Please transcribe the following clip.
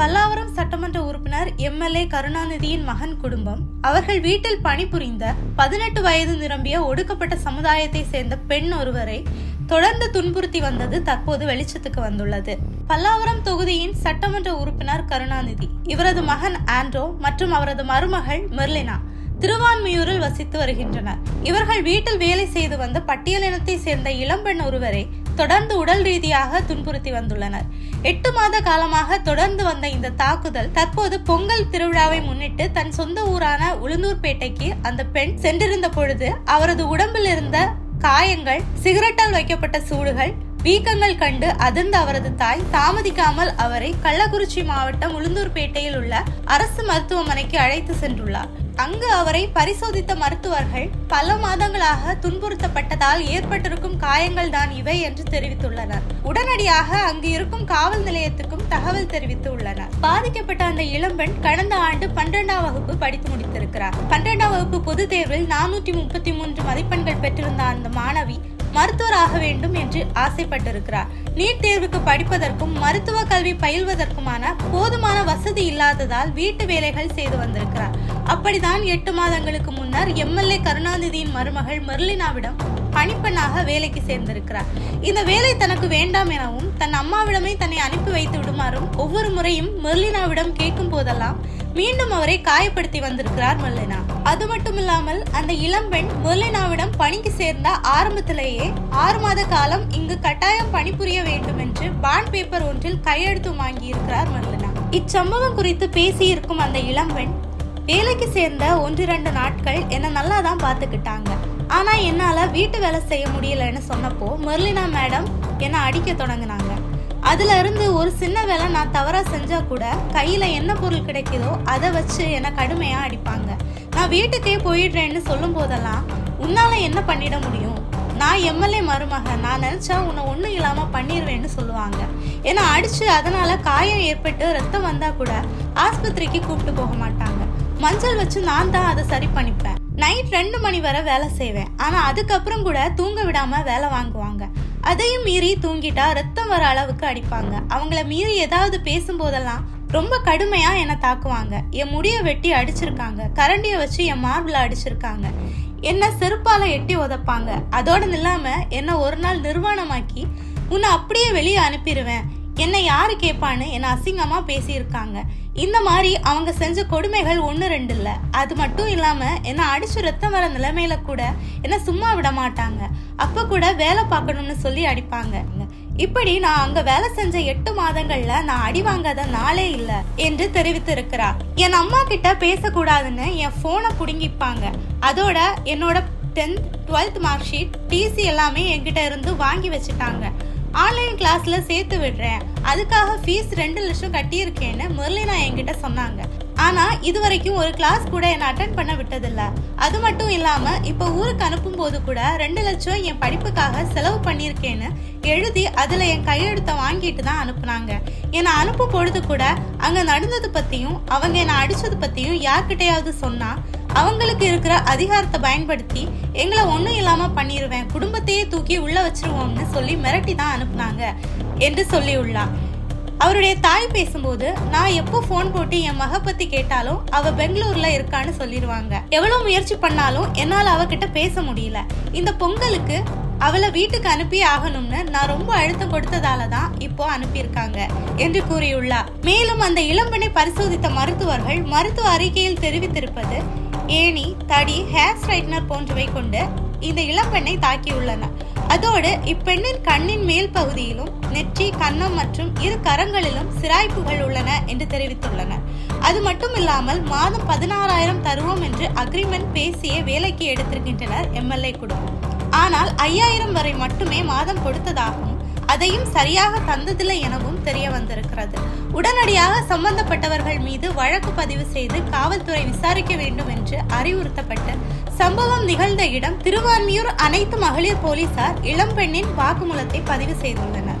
பல்லாவரம் சட்டமன்ற உறுப்பினர் எம்எல்ஏ கருணாநிதியின் மகன் குடும்பம். அவர்கள் வீட்டில் பணிபுரிந்த பதினெட்டு வயது நிரம்பிய ஒடுக்கப்பட்ட சமுதாயத்தை சேர்ந்த பெண் ஒருவரை தொடர்ந்து துன்புறுத்தி வந்தது தற்போது வெளிச்சத்துக்கு வந்துள்ளது. பல்லாவரம் தொகுதியின் சட்டமன்ற உறுப்பினர் கருணாநிதி இவரது மகன் ஆண்ட்ரோ மற்றும் அவரது மருமகள் மெர்லினா திருவான்மியூரில் வசித்து வருகின்றனர். இவர்கள் வீட்டில் வேலை செய்து வந்த பட்டியலினத்தை சேர்ந்த இளம்பெண் ஒருவரை தொடர்ந்து உடல் ரீதியாக துன்புறுத்தி வந்துள்ளனர். எட்டு மாத காலமாக தொடர்ந்து வந்த இந்த தாக்குதல் தற்போது பொங்கல் திருவிழாவை முன்னிட்டு தன் சொந்த ஊரான உளுந்தூர்பேட்டைக்கு அந்த பெண் சென்றிருந்த பொழுது அவரது உடம்பில் இருந்த காயங்கள் சிகரெட்டால் வைக்கப்பட்ட சூடுகள் வீக்கங்கள் கண்டு அதிர்ந்த அவரது தாய் தாமதிக்காமல் அவரை கள்ளக்குறிச்சி மாவட்டம் உளுந்தூர்பேட்டையில் உள்ள அரசு மருத்துவமனைக்கு அழைத்து சென்றுள்ளார். அங்கு அவரை பரிசோதித்த மருத்துவர்கள் பல மாதங்களாக துன்புறுத்தப்பட்டதால் ஏற்பட்டிருக்கும் காயங்கள் தான் இவை என்று தெரிவித்துள்ளனர். உடனடியாக அங்கு இருக்கும் காவல் நிலையத்துக்கும் தகவல் தெரிவித்து உள்ளனர். பாதிக்கப்பட்ட அந்த இளம்பெண் கடந்த ஆண்டு பன்னிரெண்டாம் வகுப்பு படித்து முடித்திருக்கிறார். பன்னிரெண்டாம் வகுப்பு பொதுத் தேர்வில் நானூற்றி முப்பத்தி மூன்று மதிப்பெண்கள் பெற்றிருந்த அந்த மாணவி மருத்துவர் ஆக வேண்டும் என்று ஆசைப்பட்டிருக்கிறார். நீட் தேர்வுக்கு படிப்பதற்கும் மருத்துவ கல்வி பயில்வதற்குமான போதுமான வசதி இல்லாததால் வீட்டு வேலைகள் செய்து வந்திருக்கிறார். அப்படிதான் எட்டு மாதங்களுக்கு முன்னர் எம்எல்ஏ கருணாநிதியின் மருமகள் மெர்லினாவிடம் பணிப்பெண்ணாக வேலைக்கு சேர்ந்திருக்கிறார். இந்த வேலை தனக்கு வேண்டாம் எனவும் தன் அம்மாவிடமே தன்னை அனுப்பி வைத்து விடுமாறும் ஒவ்வொரு முறையும் மெர்லினாவிடம் கேட்கும் போதெல்லாம் மீண்டும் அவரை காயப்படுத்தி வந்திருக்கிறார் மெர்லினா அது மட்டும் இல்லாமல் அந்த இளம்பெண் மெர்லினாவிடம் பணிக்கு சேர்ந்த ஆரம்பத்திலேயே ஆறு மாத காலம் இங்கு கட்டாயம் பணிபுரிய வேண்டும் என்று பாண்ட் பேப்பர் ஒன்றில் கையெழுத்து வாங்கியிருக்கிறார் மெர்லினா இச்சம்பவம் குறித்து பேசியிருக்கும் அந்த இளம்பெண் வேலைக்கு சேர்ந்த ஒன்றிரண்டு நாட்கள் என்னை நல்லா தான் பார்த்துக்கிட்டாங்க. ஆனால் என்னால் வீட்டு வேலை செய்ய முடியலன்னு சொன்னப்போ மெர்லினா மேடம் என்னை அடிக்க தொடங்கினாங்க. அதுல இருந்து ஒரு சின்ன வேலை நான் தவறா செஞ்சா கூட கையில என்ன பொருள் கிடைக்குதோ அதை வச்சு என்னை கடுமையா அடிப்பாங்க. நான் வீட்டுக்கே போயிடுறேன்னு சொல்லும் போதெல்லாம் உன்னால என்ன பண்ணிட முடியும்? நான் எம்எல்ஏ மருமக நான் நினைச்சா உன்னை ஒன்றும் இல்லாம பண்ணிடுவேன்னு சொல்லுவாங்க. ஏன்னா அடிச்சு அதனால காயம் ஏற்பட்டு ரத்தம் வந்தா கூட ஆஸ்பத்திரிக்கு கூப்பிட்டு போக மாட்டாங்க. மஞ்சள் வச்சு நான் தான் அதை சரி பண்ணிப்பேன். நைட் ரெண்டு மணி வரை வேலை செய்வேன். ஆனா அதுக்கப்புறம் கூட தூங்க விடாம வேலை வாங்குவாங்க. அதையும் மீறி தூங்கிட்டா ரத்தம் வர அளவுக்கு அடிப்பாங்க. அவங்கள மீறி ஏதாவது பேசும்போதெல்லாம் ரொம்ப கடுமையா என்னை தாக்குவாங்க. என் முடிய வெட்டி அடிச்சிருக்காங்க. கரண்டிய வச்சு என் மார்பிள அடிச்சிருக்காங்க. என்ன செருப்பால எட்டி உதப்பாங்க. அதோட இல்லாம என்ன ஒரு நாள் நிர்வாணமாக்கி உன்னை அப்படியே வெளியே அனுப்பிடுவேன் என்னை யாரு கேட்பான்னு என்னை அசிங்கமாக பேசியிருக்காங்க. இந்த மாதிரி அவங்க செஞ்ச கொடுமைகள் ஒன்று ரெண்டு இல்லை. அது மட்டும் இல்லாமல் என்னை அடிச்சு ரத்தம் வர நிலைமையில கூட என்னை சும்மா விட மாட்டாங்க. அப்போ கூட வேலை பார்க்கணும்னு சொல்லி அடிப்பாங்க. இப்படி நான் அங்க வேலை செஞ்ச எட்டு மாதங்கள்ல நான் அடி வாங்காத நாளே இல்ல என்று தெரிவித்திருக்கிறார் என் அம்மா கிட்ட பேசக்கூடாதுன்னு என் போனை புடுங்கிப்பாங்க. அதோட என்னோட tenth twelfth mark sheet TC எல்லாமே என்கிட்ட இருந்து வாங்கி வச்சுட்டாங்க. ஆன்லைன் கிளாஸ்ல சேர்த்து விடுறேன். அதுக்காக ஃபீஸ் ரெண்டு லட்சம் கட்டியிருக்கேன்னு முரளினா என்கிட்ட சொன்னாங்க. ஆனா இது வரைக்கும் ஒரு கிளாஸ் கூட என்னை அட்டன் பண்ண விட்டதில்ல. அது மட்டும் இல்லாம இப்ப ஊருக்கு அனுப்பும் போது கூட ரெண்டு லட்சம் என் படிப்புக்காக செலவு பண்ணியிருக்கேன்னு எழுதி அதுல என் கையெழுத்தை வாங்கிட்டு தான் அனுப்புனாங்க. என்னை அனுப்பும் பொழுது கூட அங்க நடந்தது பத்தியும் அவங்க என்னை அடிச்சது பத்தியும் யார்கிட்டையாவது சொன்னா அவங்களுக்கு இருக்கிற அதிகாரத்தை பயன்படுத்தி எங்களை ஒன்றும் இல்லாமல் பண்ணிடுவேன் குடும்பத்தையே தூக்கி உள்ள வச்சிருவோம்னு சொல்லி மிரட்டி தான் அனுப்புனாங்க என்று சொல்லியுள்ளார். அவருடைய தாய் பேசும்போது நான் எப்போ ஃபோன் போட்டு என் மக பத்தி கேட்டாலும் அவ பெங்களூர்ல இருக்கான்னு சொல்லிடுவாங்க எவ்வளவு முயற்சி பண்ணாலும் என்னால் அவகிட்ட பேச முடியல. இந்த பொங்கலுக்கு அவளை வீட்டுக்கு அனுப்பி ஆகணும்னு நான் ரொம்ப அழுத்தம் கொடுத்ததால தான் இப்போ அனுப்பியிருக்காங்க என்று கூறியுள்ளார். மேலும் அந்த இளம்பெண்ணை பரிசோதித்த மருத்துவர்கள் மருத்துவ அறிக்கையில் தெரிவித்திருப்பது ஏணி தடி ஹேர் ஸ்ட்ரைட்னர் போன்றவை கொண்டு இந்த இளம்பெண்ணை தாக்கியுள்ளனர் அதோடு இப்பெண்ணின் கண்ணின் மேல் பகுதியிலும் நெற்றி கன்னம் மற்றும் இரு கரங்களிலும் சிராய்ப்புகள் உள்ளன என்று தெரிவித்துள்ளனர் அது மட்டும் இல்லாமல் மாதம் பதினாறாயிரம் தருவோம் என்று அக்ரிமெண்ட் பேசிய வேலைக்கு எடுத்திருக்கின்றனர் எம்எல்ஏ குடும்பம் ஆனால் ஐயாயிரம் வரை மட்டுமே மாதம் கொடுத்ததாகவும் அதையும் சரியாக தந்ததில்லை எனவும் தெரிய வந்திருக்கிறது. உடனடியாக சம்பந்தப்பட்டவர்கள் மீது வழக்கு பதிவு செய்து காவல்துறை விசாரிக்க வேண்டும் என்று அறிவுறுத்தப்பட்டு சம்பவம் நிகழ்ந்த இடம் திருவான்மியூர் அனைத்து மகளிர் போலீசார் இளம்பெண்ணின் வாக்குமூலத்தை பதிவு செய்துள்ளனர்.